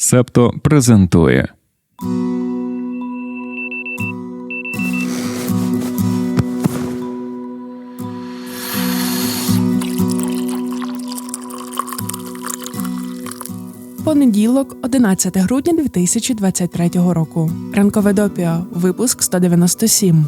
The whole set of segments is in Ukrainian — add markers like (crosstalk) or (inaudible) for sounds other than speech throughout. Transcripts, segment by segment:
Септо презентує Понеділок, 11 грудня 2023 року. Ранкове допіо. Випуск 197.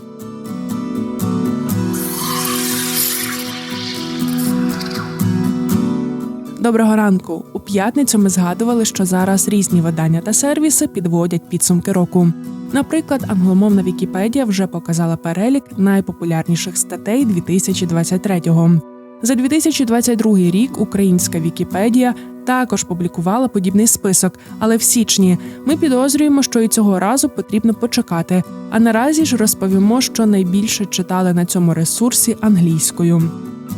Доброго ранку. У п'ятницю ми згадували, що зараз різні видання та сервіси підводять підсумки року. Наприклад, англомовна Вікіпедія вже показала перелік найпопулярніших статей 2023-го. За 2022 рік українська Вікіпедія також публікувала подібний список, але в січні ми підозрюємо, що і цього разу потрібно почекати. А наразі ж розповімо, що найбільше читали на цьому ресурсі англійською.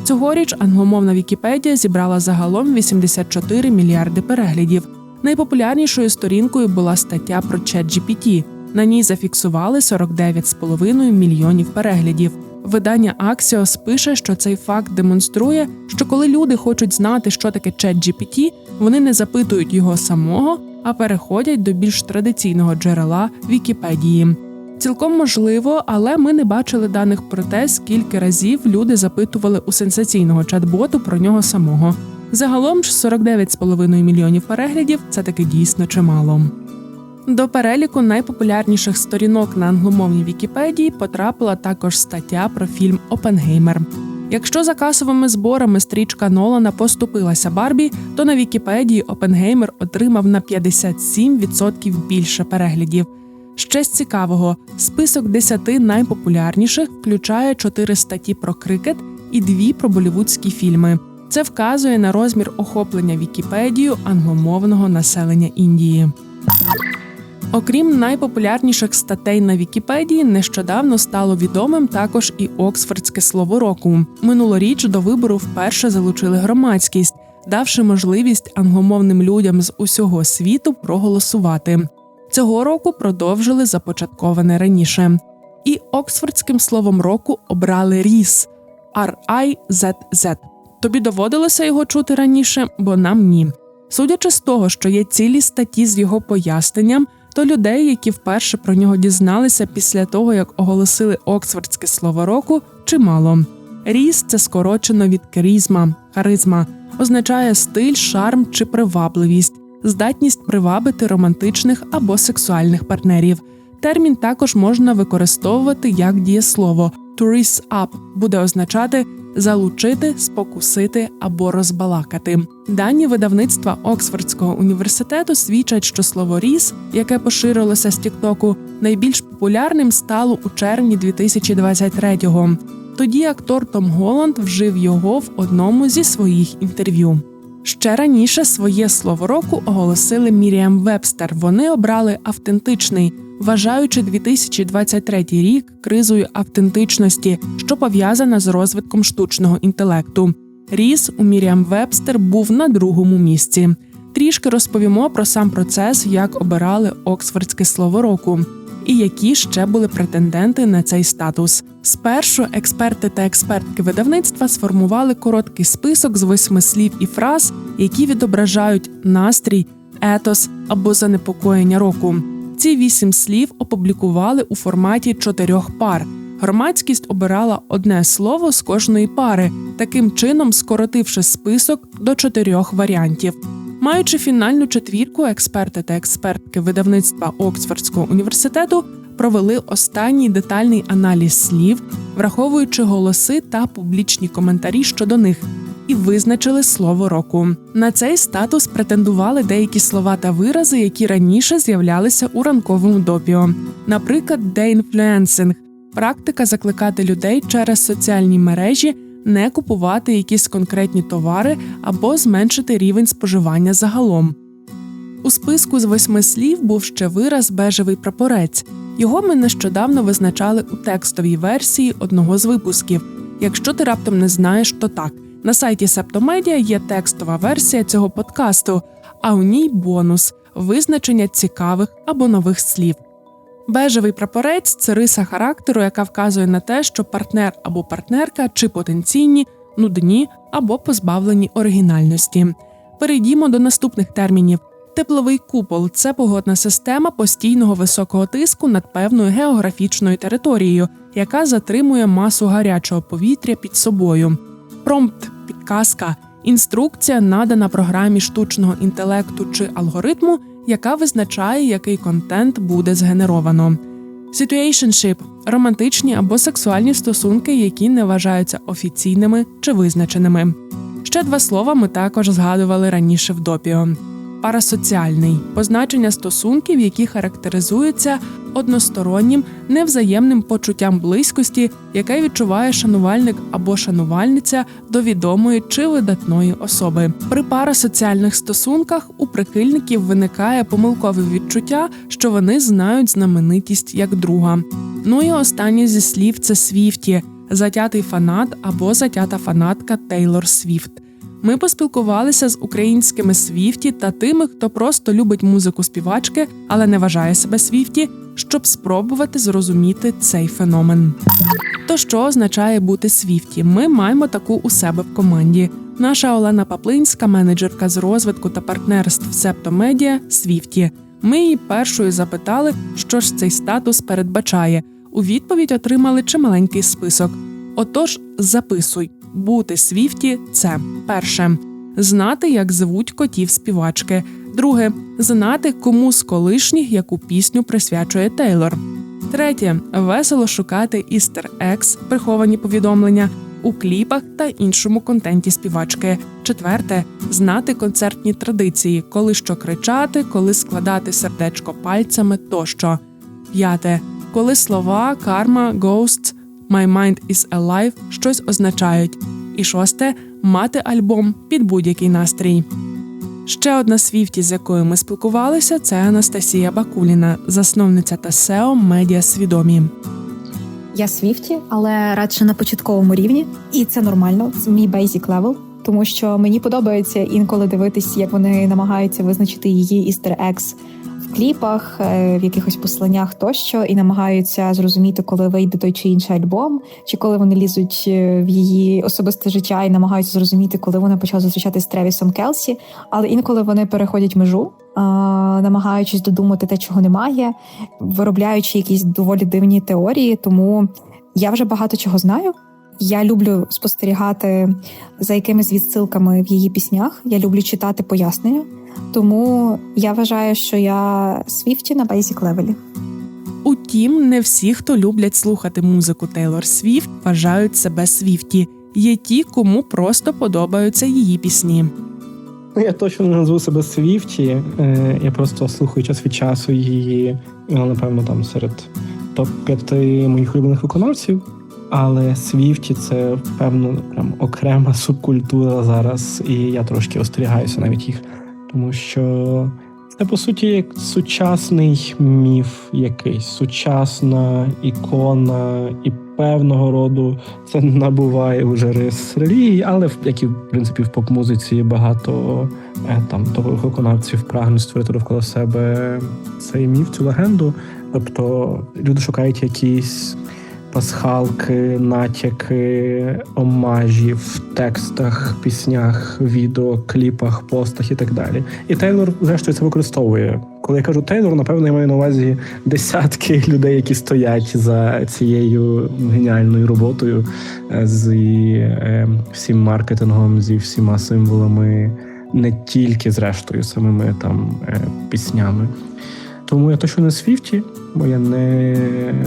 Цьогоріч англомовна Вікіпедія зібрала загалом 84 мільярди переглядів. Найпопулярнішою сторінкою була стаття про ChatGPT. На ній зафіксували 49,5 мільйонів переглядів. Видання Axios пише, що цей факт демонструє, що коли люди хочуть знати, що таке ChatGPT, вони не запитують його самого, а переходять до більш традиційного джерела Вікіпедії. Цілком можливо, але ми не бачили даних про те, скільки разів люди запитували у сенсаційного чат-боту про нього самого. Загалом ж 49,5 мільйонів переглядів це таки дійсно чимало. До переліку найпопулярніших сторінок на англомовній Вікіпедії потрапила також стаття про фільм Опенгеймер. Якщо за касовими зборами стрічка Нолана поступилася Барбі, то на Вікіпедії Опенгеймер отримав на 57% більше переглядів. Ще з цікавого, список 10 найпопулярніших включає 4 статті про крикет і 2 про болівудські фільми. Це вказує на розмір охоплення Вікіпедією англомовного населення Індії. Окрім найпопулярніших статей на Вікіпедії, нещодавно стало відомим також і Оксфордське слово року. Минулоріч до вибору вперше залучили громадськість, давши можливість англомовним людям з усього світу проголосувати. Цього року продовжили започатковане раніше. І Оксфордським словом року обрали ріс R-I-Z-Z. Тобі доводилося його чути раніше, бо нам ні. Судячи з того, що є цілі статті з його поясненням, то людей, які вперше про нього дізналися після того, як оголосили Оксфордське слово року, чимало. Ріс це скорочено від керізма, харизма, означає стиль, шарм чи привабливість, здатність привабити романтичних або сексуальних партнерів. Термін також можна використовувати як дієслово to raise up буде означати залучити, спокусити або розбалакати. Дані видавництва Оксфордського університету свідчать, що слово ріс, яке поширилося з Тіктоку, найбільш популярним стало у червні 2023-го. Тоді актор Том Голланд вжив його в одному зі своїх інтерв'ю. Ще раніше своє слово року оголосили Міріам Вебстер. Вони обрали автентичний, вважаючи 2023 рік кризою автентичності, що пов'язана з розвитком штучного інтелекту. Ріс у Міріам Вебстер був на другому місці. Трішки розповімо про сам процес, як обирали Оксфордське слово року. І які ще були претенденти на цей статус. Спершу експерти та експертки видавництва сформували короткий список з восьми слів і фраз, які відображають настрій, етос або занепокоєння року. Ці вісім слів опублікували у форматі чотирьох пар. Громадськість обирала одне слово з кожної пари, таким чином скоротивши список до чотирьох варіантів. Маючи фінальну четвірку, експерти та експертки видавництва Оксфордського університету провели останній детальний аналіз слів, враховуючи голоси та публічні коментарі щодо них, і визначили слово року. На цей статус претендували деякі слова та вирази, які раніше з'являлися у ранковому допіо, наприклад, деінфлюенсинг – практика закликати людей через соціальні мережі не купувати якісь конкретні товари або зменшити рівень споживання загалом. У списку з восьми слів був ще вираз бежевий прапорець. Його ми нещодавно визначали у текстовій версії одного з випусків. Якщо ти раптом не знаєш, то так. На сайті Септомедіа є текстова версія цього подкасту, а у ній бонус визначення цікавих або нових слів. Бежевий прапорець це риса характеру, яка вказує на те, що партнер або партнерка чи потенційні, нудні або позбавлені оригінальності. Перейдімо до наступних термінів: Тепловий купол це погодна система постійного високого тиску над певною географічною територією, яка затримує масу гарячого повітря під собою. Промпт підказка інструкція надана програмі штучного інтелекту чи алгоритму, яка визначає, який контент буде згенеровано. Situationship – романтичні або сексуальні стосунки, які не вважаються офіційними чи визначеними. Ще два слова ми також згадували раніше в допіо. Парасоціальний позначення стосунків, які характеризуються одностороннім невзаємним почуттям близькості, яке відчуває шанувальник або шанувальниця до відомої чи видатної особи. При парасоціальних стосунках у прихильників виникає помилкове відчуття, що вони знають знаменитість як друга. Ну і останнє зі слів це Свіфті, затятий фанат або затята фанатка Тейлор Свіфт. Ми поспілкувалися з українськими свіфті та тими, хто просто любить музику співачки, але не вважає себе свіфті, щоб спробувати зрозуміти цей феномен. То що означає бути свіфті? Ми маємо таку у себе в команді. Наша Олена Паплинська, менеджерка з розвитку та партнерств Септомедіа Свіфті. Ми її першою запитали, що ж цей статус передбачає. У відповідь отримали чималенький список. Отож, записуй. Бути свіфті це перше знати, як звуть котів співачки. Друге знати, кому з колишніх яку пісню присвячує Тейлор. Третє весело шукати істер екс, приховані повідомлення у кліпах та іншому контенті співачки. Четверте знати концертні традиції, коли що кричати, коли складати сердечко пальцями тощо. П'яте коли слова, карма, ghosts, My Mind is Alive щось означають. І шосте мати альбом під будь-який настрій. Ще одна свіфті, з якою ми спілкувалися, це Анастасія Бакуліна, засновниця та SEO Медіа Свідомі. Я Свіфті, але радше на початковому рівні, і це нормально. Це мій basic level, тому що мені подобається інколи дивитись, як вони намагаються визначити її eggs в кліпах, е, в якихось посланнях тощо, і намагаються зрозуміти, коли вийде той чи інший альбом, чи коли вони лізуть е, в її особисте життя і намагаються зрозуміти, коли вона почала зустрічатися з Тревісом Келсі. Але інколи вони переходять межу, намагаючись додумати те, чого немає, виробляючи якісь доволі дивні теорії. Тому я вже багато чого знаю. Я люблю спостерігати за якимись відсилками в її піснях. Я люблю читати пояснення. Тому я вважаю, що я Свіфті на бейсік левелі. Утім, не всі, хто люблять слухати музику Тейлор Свіфт, вважають себе Свіфті. Є ті, кому просто подобаються її пісні. Ну, я точно не назву себе Свіфті. Е, Я просто слухаю час від часу її, ну, напевно, там серед топ-5 моїх улюблених виконавців. Але Свіфті це певно прям окрема (laughs) субкультура зараз, і я трошки остерігаюся навіть їх, тому що це по суті як сучасний міф, якийсь сучасна ікона, і певного роду це набуває вже рис релігії, але в- як і в принципі в поп-музиці багато е, там топових виконавців прагнуть створити довкола себе цей міф, цю легенду. Тобто люди шукають якісь пасхалки, натяки, омажі в текстах, піснях, відео, кліпах, постах і так далі. І Тейлор, зрештою, це використовує. Коли я кажу Тейлор, напевно, я маю на увазі десятки (laughs) людей, які стоять за цією геніальною роботою е, з е, всім маркетингом, зі всіма символами, не тільки зрештою самими там е, піснями. Тому я точно не Свіфті, бо я не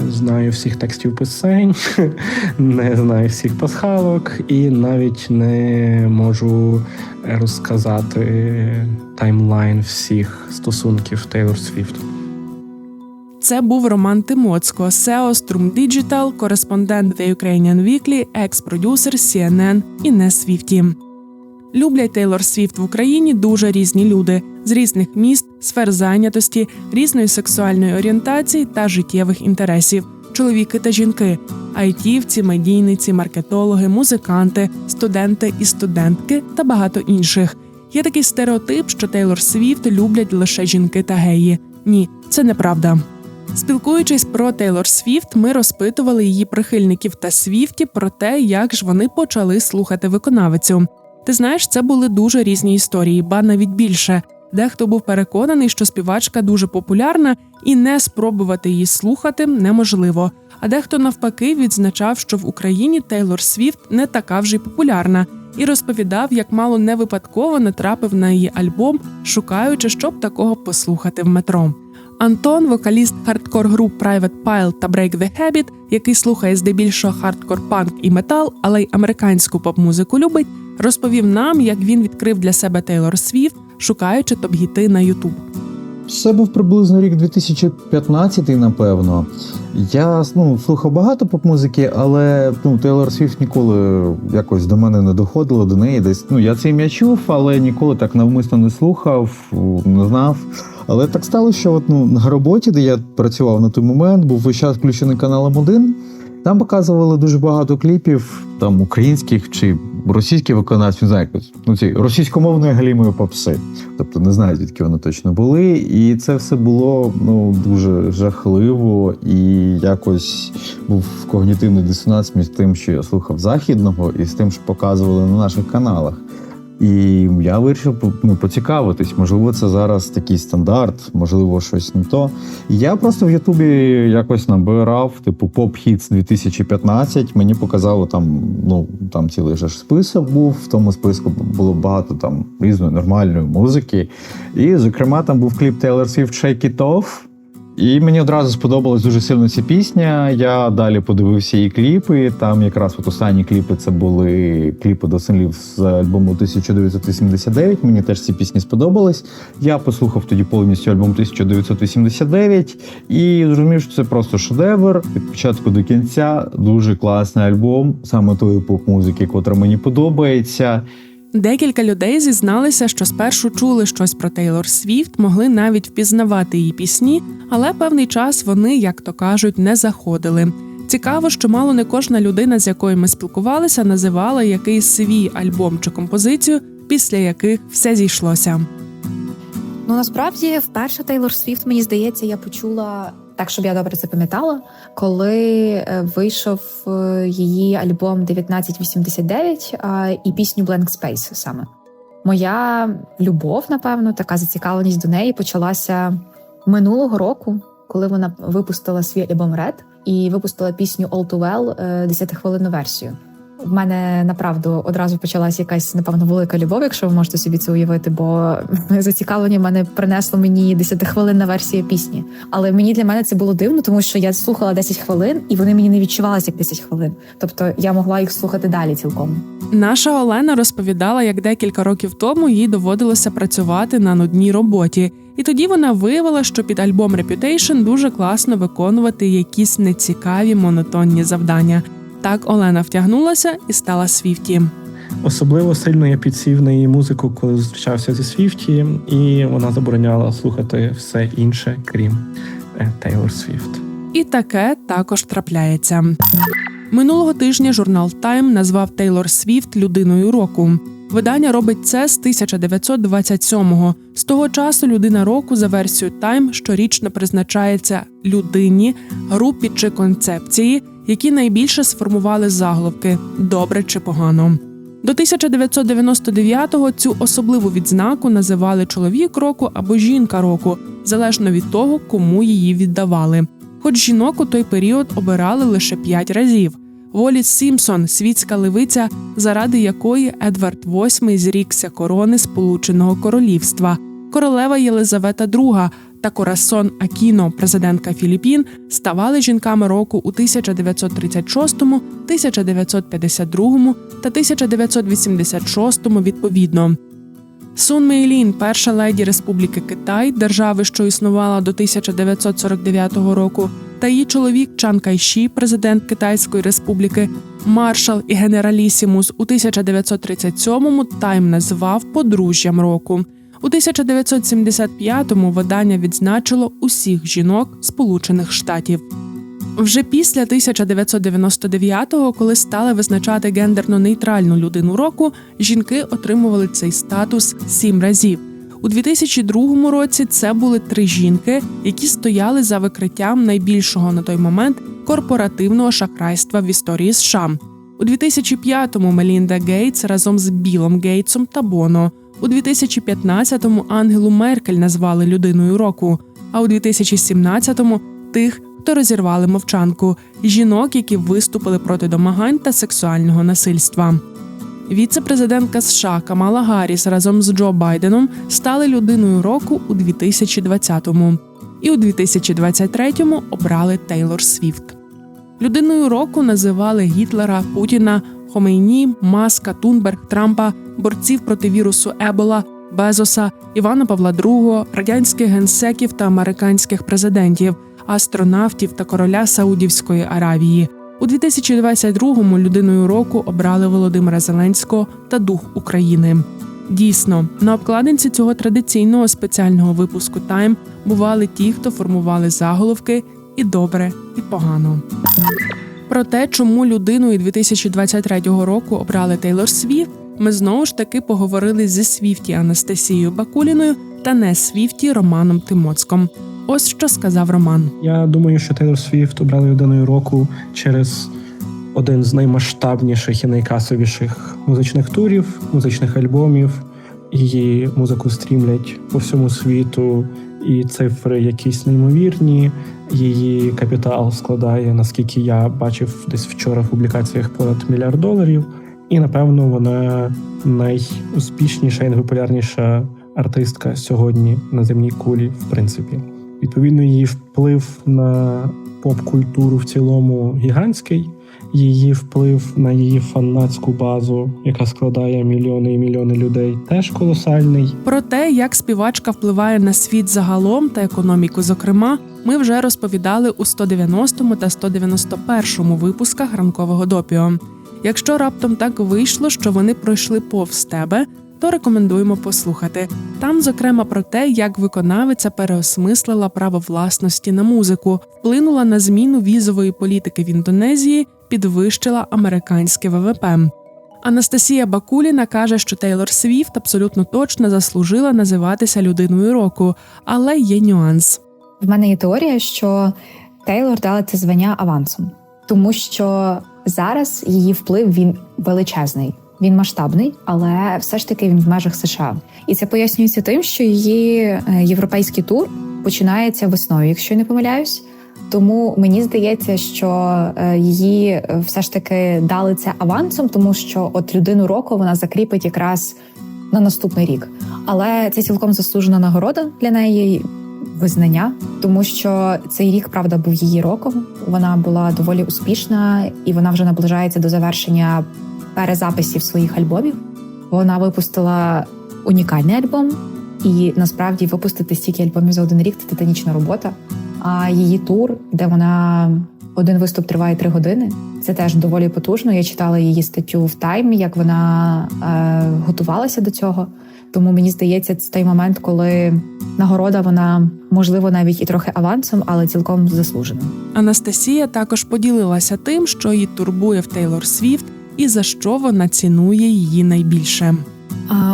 знаю всіх текстів пісень, (laughs) не знаю всіх пасхалок і навіть не можу розказати таймлайн всіх стосунків Тейлор Свіфт. Це був Роман Тимоцько, SEO Strum Digital, кореспондент The Ukrainian Weekly, екс-продюсер CNN і не Свіфті. Люблять Тейлор Свіфт в Україні дуже різні люди з різних міст, сфер зайнятості, різної сексуальної орієнтації та життєвих інтересів, чоловіки та жінки, айтівці, медійниці, маркетологи, музиканти, студенти і студентки та багато інших. Є такий стереотип, що Тейлор Свіфт люблять лише жінки та геї. Ні, це неправда. Спілкуючись про Тейлор Свіфт, ми розпитували її прихильників та Свіфті про те, як ж вони почали слухати виконавицю. Ти знаєш, це були дуже різні історії, ба навіть більше. Дехто був переконаний, що співачка дуже популярна, і не спробувати її слухати неможливо. А дехто навпаки відзначав, що в Україні Тейлор Свіфт не така вже й популярна, і розповідав, як мало не випадково натрапив на її альбом, шукаючи, щоб такого послухати в метро. Антон, вокаліст хардкор груп Private Pile та Break the Habit, який слухає здебільшого хардкор панк і метал, але й американську поп-музику любить, розповів нам, як він відкрив для себе Тейлор Свіфт, шукаючи топ-гіти на Ютуб. Це був приблизно рік 2015, напевно. Я ну, слухав багато поп-музики, але ну, Тейлор Свіфт ніколи якось до мене не доходило до неї. Десь ну я це ім'я чув, але ніколи так навмисно не слухав, не знав. Але так сталося, що от, ну, на роботі, де я працював на той момент, був весь час включений каналом 1. Там показували дуже багато кліпів, там українських чи російських виконавців, не знаю, ну ці російськомовної галімої попси. Тобто не знаю, звідки вони точно були. І це все було ну дуже жахливо і якось був когнітивний дисонанс між тим, що я слухав західного, і з тим, що показували на наших каналах. І я вирішив ну, поцікавитись, можливо, це зараз такий стандарт, можливо, щось не то. Я просто в Ютубі якось набирав, типу, поп хітс 2015. Мені показало там, ну там цілий же список був. В тому списку було багато там різної нормальної музики. І, зокрема, там був кліп Taylor Swift «Shake It Off». І мені одразу сподобалась дуже сильно ця пісня. Я далі подивився її кліпи. Там якраз от останні кліпи це були кліпи до синглів з альбому 1989. Мені теж ці пісні сподобались. Я послухав тоді повністю альбом 1989 і зрозумів, що це просто шедевр. Від початку до кінця дуже класний альбом, саме тої поп-музики, котра мені подобається. Декілька людей зізналися, що спершу чули щось про Тейлор Свіфт, могли навіть впізнавати її пісні, але певний час вони, як то кажуть, не заходили. Цікаво, що мало не кожна людина, з якою ми спілкувалися, називала якийсь свій альбом чи композицію, після яких все зійшлося. Ну насправді, вперше Тейлор Свіфт, мені здається, я почула так, щоб я добре це пам'ятала, коли е, вийшов е, її альбом 1989 е, і пісню Blank Space саме. Моя любов, напевно, така зацікавленість до неї почалася минулого року, коли вона випустила свій альбом Red і випустила пісню All Too Well 10-хвилинну версію. В мене направду одразу почалась якась напевно велика любов, якщо ви можете собі це уявити, бо (laughs) зацікавлення мене принесло мені 10-хвилинна версія пісні. Але мені для мене це було дивно, тому що я слухала 10 хвилин, і вони мені не відчувалися як 10 хвилин. Тобто я могла їх слухати далі цілком. Наша Олена розповідала, як декілька років тому їй доводилося працювати на нудній роботі, і тоді вона виявила, що під альбом Reputation дуже класно виконувати якісь нецікаві монотонні завдання. Так Олена втягнулася і стала Свіфті. Особливо сильно я підсів на її музику, коли зустрічався зі Свіфті, і вона забороняла слухати все інше, крім Тейлор Свіфт. І таке також трапляється. Минулого тижня журнал Time назвав Тейлор Свіфт людиною року. Видання робить це з 1927-го. З того часу людина року за версією Time щорічно призначається людині, групі чи концепції, які найбільше сформували заголовки добре чи погано. До 1999-го цю особливу відзнаку називали чоловік року або жінка року, залежно від того, кому її віддавали. Хоч жінок у той період обирали лише п'ять разів. Воліс Сімпсон, світська левиця, заради якої Едвард VIII зрікся корони Сполученого Королівства, королева Єлизавета II та Корасон Акіно, президентка Філіппін, ставали жінками року у 1936, 1952 та 1986 відповідно. Сун Мейлін, перша леді Республіки Китай, держави, що існувала до 1949 року, та її чоловік Чан Кайші, президент Китайської Республіки, маршал і генералісімус у 1937-му Тайм назвав подружжям року. У 1975-му видання відзначило усіх жінок Сполучених Штатів. Вже після 1999-го, коли стали визначати гендерно-нейтральну людину року, жінки отримували цей статус сім разів. У 2002 році це були три жінки, які стояли за викриттям найбільшого на той момент корпоративного шахрайства в історії США. У 2005-му Мелінда Гейтс разом з Білом Гейтсом та Боно. У У 2015-му Ангелу Меркель назвали людиною року, а у 2017-му – тих, хто розірвали мовчанку жінок, які виступили проти домагань та сексуального насильства. Віце-президентка США Камала Гарріс разом з Джо Байденом стали людиною року у 2020-му. І у 2023-му обрали Тейлор Свіфт. Людиною року називали Гітлера, Путіна, Хомейні, Маска, Тунберг, Трампа, борців проти вірусу Ебола, Безоса, Івана Павла II, радянських генсеків та американських президентів, астронавтів та короля Саудівської Аравії. У 2022-му людиною року обрали Володимира Зеленського та Дух України. Дійсно, на обкладинці цього традиційного спеціального випуску Тайм бували ті, хто формували заголовки і добре, і погано. Про те, чому людиною 2023 року обрали Тейлор Свіфт, ми знову ж таки поговорили зі Свіфті Анастасією Бакуліною та не Свіфті Романом Тимоцьком. Ось що сказав Роман. Я думаю, що Тейлор Свіфт обрали людиною року через один з наймасштабніших і найкасовіших музичних турів, музичних альбомів. Її музику стрімлять по всьому світу, і цифри якісь неймовірні. Її капітал складає, наскільки я бачив десь вчора в публікаціях понад мільярд доларів. І напевно вона найуспішніша і найпопулярніша артистка сьогодні на земній кулі, в принципі. Відповідно, її вплив на поп-культуру в цілому гігантський. Її вплив на її фанатську базу, яка складає мільйони і мільйони людей, теж колосальний. Про те, як співачка впливає на світ загалом та економіку, зокрема, ми вже розповідали у 190 та 191 випусках ранкового допіо. Якщо раптом так вийшло, що вони пройшли повз тебе, то рекомендуємо послухати. Там, зокрема, про те, як виконавиця переосмислила право власності на музику, вплинула на зміну візової політики в Індонезії, підвищила американське ВВП. Анастасія Бакуліна каже, що Тейлор Свіфт абсолютно точно заслужила називатися людиною року, але є нюанс. В мене є теорія, що Тейлор дала це звання авансом, тому що зараз її вплив він величезний. Він масштабний, але все ж таки він в межах США. І це пояснюється тим, що її е, європейський тур починається весною, якщо я не помиляюсь. Тому мені здається, що е, її е, все ж таки дали це авансом, тому що от людину року вона закріпить якраз на наступний рік. Але це цілком заслужена нагорода для неї. Визнання, тому що цей рік правда був її роком. Вона була доволі успішна, і вона вже наближається до завершення перезаписів своїх альбомів. Вона випустила унікальний альбом, і насправді випустити стільки альбомів за один рік це титанічна робота. А її тур, де вона один виступ триває три години, це теж доволі потужно. Я читала її статтю в таймі, як вона е, готувалася до цього. Тому мені здається, це той момент, коли нагорода вона можливо навіть і трохи авансом, але цілком заслужена. Анастасія також поділилася тим, що її турбує в Тейлор Свіфт і за що вона цінує її найбільше.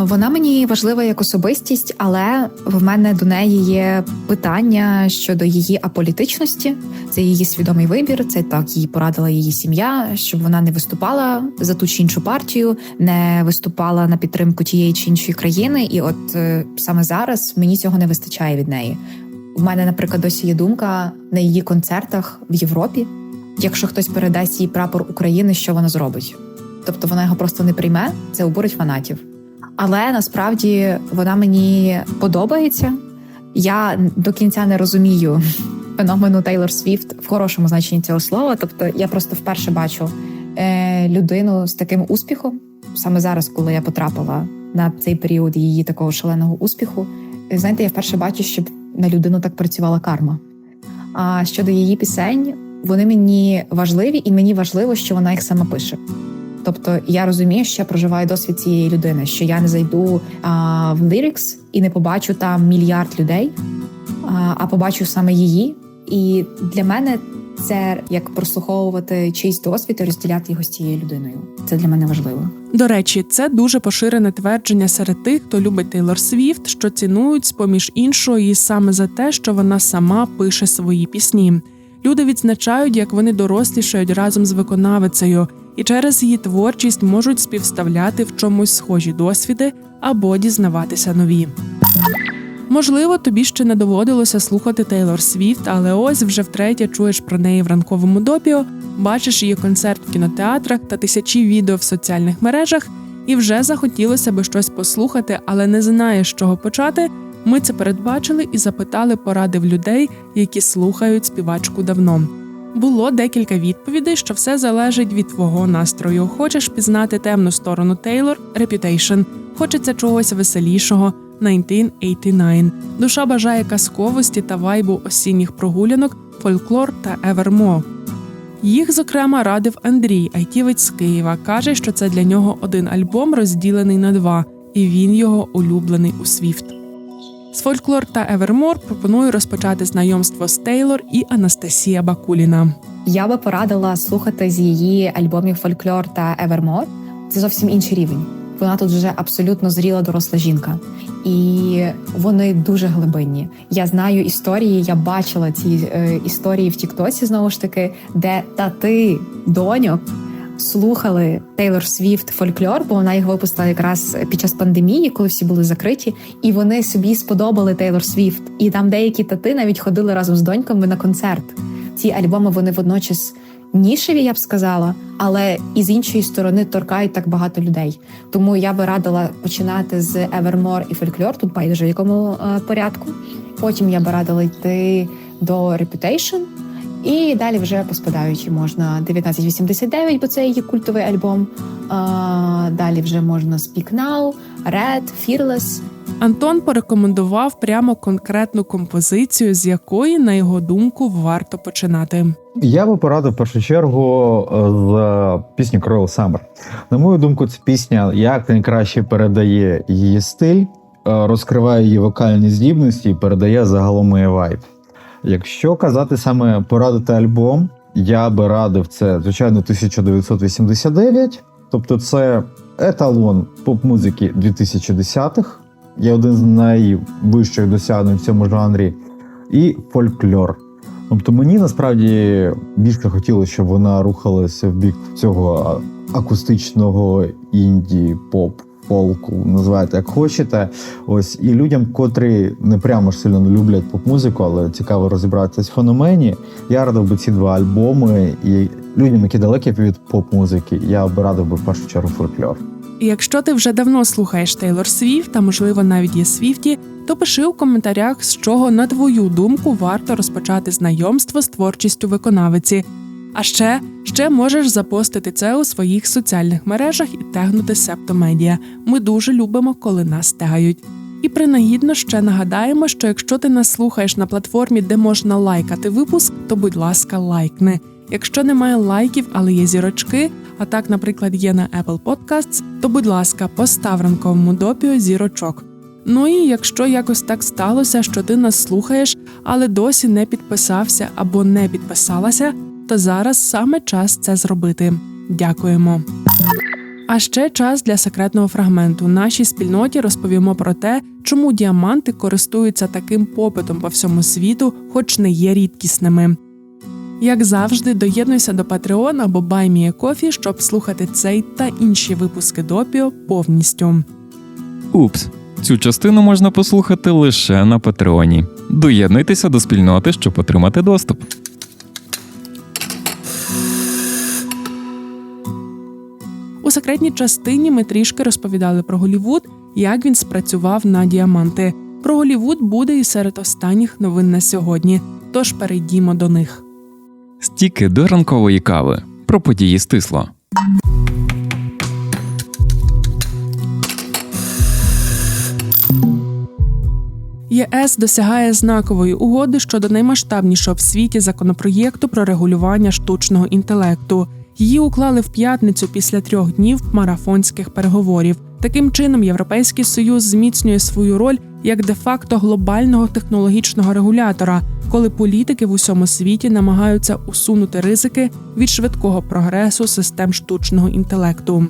Вона мені важлива як особистість, але в мене до неї є питання щодо її аполітичності. Це її свідомий вибір. Це так їй порадила її сім'я, щоб вона не виступала за ту чи іншу партію, не виступала на підтримку тієї чи іншої країни. І от е, саме зараз мені цього не вистачає від неї. У мене, наприклад, досі є думка на її концертах в Європі. Якщо хтось передасть їй прапор України, що вона зробить? Тобто вона його просто не прийме, це обурить фанатів. Але насправді вона мені подобається. Я до кінця не розумію (laughs) феномену Тейлор Свіфт в хорошому значенні цього слова. Тобто, я просто вперше бачу е, людину з таким успіхом. Саме зараз, коли я потрапила на цей період її такого шаленого успіху, знаєте, я вперше бачу, щоб на людину так працювала карма. А щодо її пісень, вони мені важливі, і мені важливо, що вона їх сама пише. Тобто я розумію, що я проживаю досвід цієї людини, що я не зайду а, в лірикс і не побачу там мільярд людей, а, а побачу саме її. І для мене це як прослуховувати чийсь досвід і розділяти його з цією людиною. Це для мене важливо. До речі, це дуже поширене твердження серед тих, хто любить Тейлор Свіфт, що цінують з поміж іншого саме за те, що вона сама пише свої пісні. Люди відзначають, як вони дорослішають разом з виконавицею, і через її творчість можуть співставляти в чомусь схожі досвіди або дізнаватися нові. Можливо, тобі ще не доводилося слухати Тейлор Свіфт, але ось вже втретє чуєш про неї в ранковому допіо, бачиш її концерт в кінотеатрах та тисячі відео в соціальних мережах, і вже захотілося би щось послухати, але не знаєш, з чого почати. Ми це передбачили і запитали поради в людей, які слухають співачку давно. Було декілька відповідей, що все залежить від твого настрою. Хочеш пізнати темну сторону Тейлор Reputation, хочеться чогось веселішого 1989. Душа бажає казковості та вайбу осінніх прогулянок, фольклор та Evermore. Їх, зокрема, радив Андрій, айтівець з Києва. каже, що це для нього один альбом, розділений на два, і він його улюблений у Свіфт. З фольклор та Evermore пропоную розпочати знайомство з Тейлор і Анастасія Бакуліна. Я би порадила слухати з її альбомів Фольклор та Evermore. Це зовсім інший рівень. Вона тут вже абсолютно зріла доросла жінка, і вони дуже глибинні. Я знаю історії, я бачила ці е, історії в Тіктоці знову ж таки, де тати доньок слухали Тейлор Свіфт фольклор, бо вона їх випустила якраз під час пандемії, коли всі були закриті, і вони собі сподобали Тейлор Свіфт. І там деякі тати навіть ходили разом з доньками на концерт. Ці альбоми вони водночас нішеві, я б сказала, але і з іншої сторони торкають так багато людей. Тому я би радила починати з Evermore і Folklore, тут байдуже в якому е, порядку. Потім я би радила йти до Reputation, і далі вже поспадаючи можна 1989, бо це її культовий альбом. А, далі вже можна Speak Now, Red, Fearless. Антон порекомендував прямо конкретну композицію, з якої, на його думку, варто починати. Я би порадив в першу чергу е, з пісні Cruel Summer. На мою думку, ця пісня як найкраще передає її стиль, е, розкриває її вокальні здібності і передає загалом її вайб. Якщо казати саме порадити альбом, я би радив це, звичайно, 1989. Тобто, це еталон поп-музики 2010-х. Є один з найвищих досягнень в цьому жанрі, і фольклор. Тобто мені насправді більше хотілося, щоб вона рухалася в бік цього акустичного інді, поп, фолку, називайте як хочете. Ось і людям, котрі не прямо ж сильно люблять поп-музику, але цікаво розібратися в феномені. Я радив би ці два альбоми, і людям, які далекі від поп-музики, я би радив би в першу чергу фольклор. Якщо ти вже давно слухаєш Тейлор Свіфт, та можливо навіть є Свіфті, то пиши у коментарях, з чого, на твою думку, варто розпочати знайомство з творчістю виконавиці. А ще ще можеш запостити це у своїх соціальних мережах і тегнути Септомедіа. Ми дуже любимо, коли нас тегають. І принагідно ще нагадаємо, що якщо ти нас слухаєш на платформі, де можна лайкати випуск, то будь ласка, лайкни. Якщо немає лайків, але є зірочки, а так, наприклад, є на Apple Podcasts, то будь ласка, постав ранковому допіо зірочок. Ну і якщо якось так сталося, що ти нас слухаєш, але досі не підписався або не підписалася, то зараз саме час це зробити. Дякуємо. А ще час для секретного фрагменту. Нашій спільноті розповімо про те, чому діаманти користуються таким попитом по всьому світу, хоч не є рідкісними. Як завжди, доєднуйся до Patreon або BuyMeACoffee, щоб слухати цей та інші випуски допіо повністю. Упс, цю частину можна послухати лише на Патреоні. Доєднуйтеся до спільноти, щоб отримати доступ. Секретній частині ми трішки розповідали про Голівуд, як він спрацював на діаманти. Про Голівуд буде і серед останніх новин на сьогодні. Тож перейдімо до них. Стіки до ранкової кави. Про події стисло. ЄС досягає знакової угоди щодо наймасштабнішого в світі законопроєкту про регулювання штучного інтелекту. Її уклали в п'ятницю після трьох днів марафонських переговорів. Таким чином, Європейський союз зміцнює свою роль як де-факто глобального технологічного регулятора, коли політики в усьому світі намагаються усунути ризики від швидкого прогресу систем штучного інтелекту.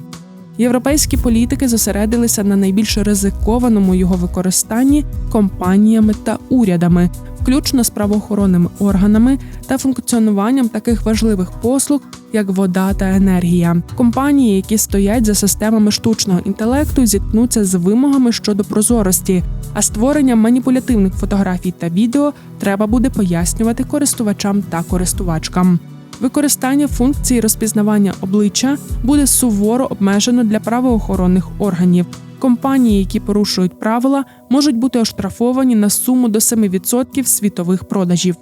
Європейські політики зосередилися на найбільш ризикованому його використанні компаніями та урядами. Включно з правоохоронними органами та функціонуванням таких важливих послуг, як вода та енергія. Компанії, які стоять за системами штучного інтелекту, зіткнуться з вимогами щодо прозорості, а створення маніпулятивних фотографій та відео треба буде пояснювати користувачам та користувачкам. Використання функції розпізнавання обличчя буде суворо обмежено для правоохоронних органів. Компанії, які порушують правила, можуть бути оштрафовані на суму до 7% світових продажів.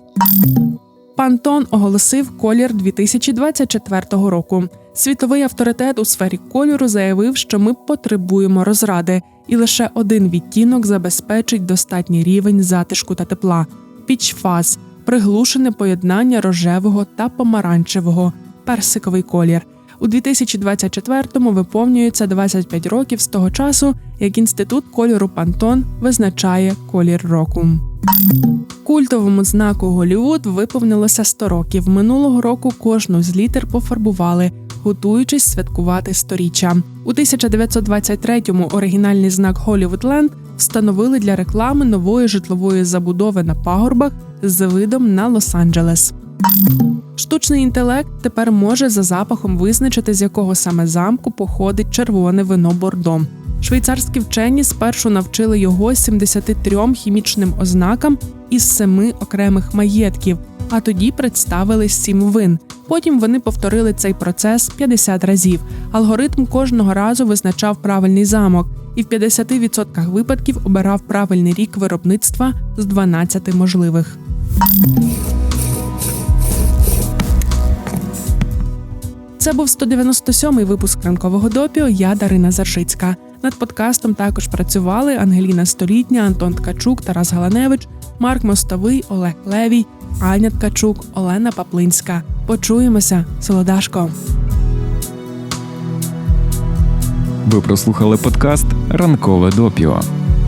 Пантон оголосив колір 2024 року. Світовий авторитет у сфері кольору заявив, що ми потребуємо розради, і лише один відтінок забезпечить достатній рівень затишку та тепла. Пічфаз приглушене поєднання рожевого та помаранчевого, персиковий колір. У 2024-му виповнюється 25 років з того часу, як інститут кольору Пантон визначає колір року. Культовому знаку Голівуд виповнилося 100 років. Минулого року кожну з літер пофарбували, готуючись святкувати сторіччя. У 1923-му оригінальний знак Hollywoodland встановили для реклами нової житлової забудови на пагорбах з видом на Лос-Анджелес. Штучний інтелект тепер може за запахом визначити, з якого саме замку походить червоне вино Бордо. Швейцарські вчені спершу навчили його 73 хімічним ознакам із семи окремих маєтків, а тоді представили сім вин. Потім вони повторили цей процес 50 разів. Алгоритм кожного разу визначав правильний замок, і в 50% випадків обирав правильний рік виробництва з 12 можливих. Це був 197-й випуск ранкового допіо. Я Дарина Заршицька. Над подкастом також працювали Ангеліна Столітня, Антон Ткачук, Тарас Галаневич, Марк Мостовий, Олег Левій, Аня Ткачук, Олена Паплинська. Почуємося, Солодашко. Ви прослухали подкаст Ранкове допіо.